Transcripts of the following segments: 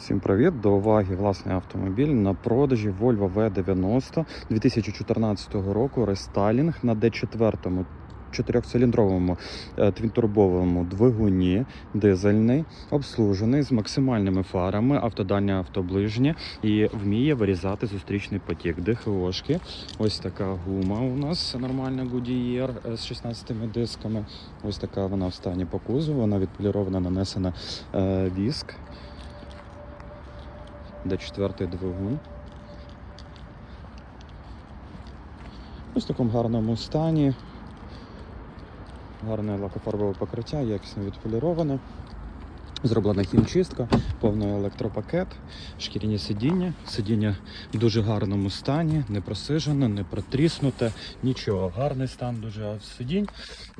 Всім привіт! До уваги власний автомобіль на продажі Volvo V90 2014 року рестайлінг на D4 чотирьохциліндровому е, твінтурбовому двигуні, дизельний, обслужений з максимальними фарами, автодальня автоближні і вміє вирізати зустрічний потік. ДХОшки. Ось така гума у нас нормальна Goodyear е, з 16 дисками. Ось така вона в стані по кузову. Вона відполірована, нанесена е, віск. Де четвертий двигун. Ось в такому гарному стані. Гарне лакофарбове покриття, якісно відполіроване. Зроблена хімчистка, повний електропакет, шкіряні сидіння. Сидіння в дуже гарному стані, не просижене, не протріснуте, нічого. Гарний стан дуже сидінь,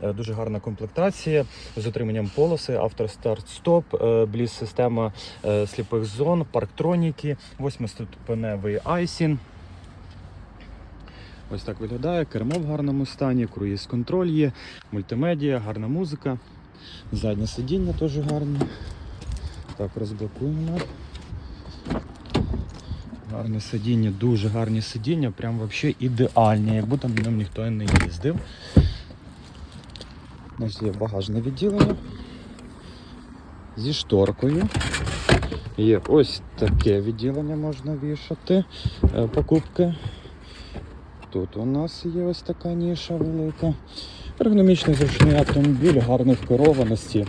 е, дуже гарна комплектація з отриманням полоси, автостарт-стоп, бліз-система е, сліпих зон, парктроніки, восьмиступеневий айсін. Ось так виглядає. Кермо в гарному стані, круїз контроль є, мультимедіа, гарна музика. Заднє сидіння теж гарне. Так, розблокуємо. Гарне сидіння, дуже гарні сидіння, прям взагалі ідеальні, як будто на ньому ніхто не їздив. У нас є багажне відділення зі шторкою. Є ось таке відділення можна вішати. е, Покупки. Тут у нас є ось така ніша велика. Ергономічний зручний автомобіль, гарний в керованості.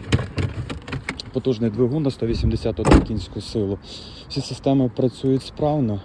Потужний двигун на 181 кінську силу. Всі системи працюють справно.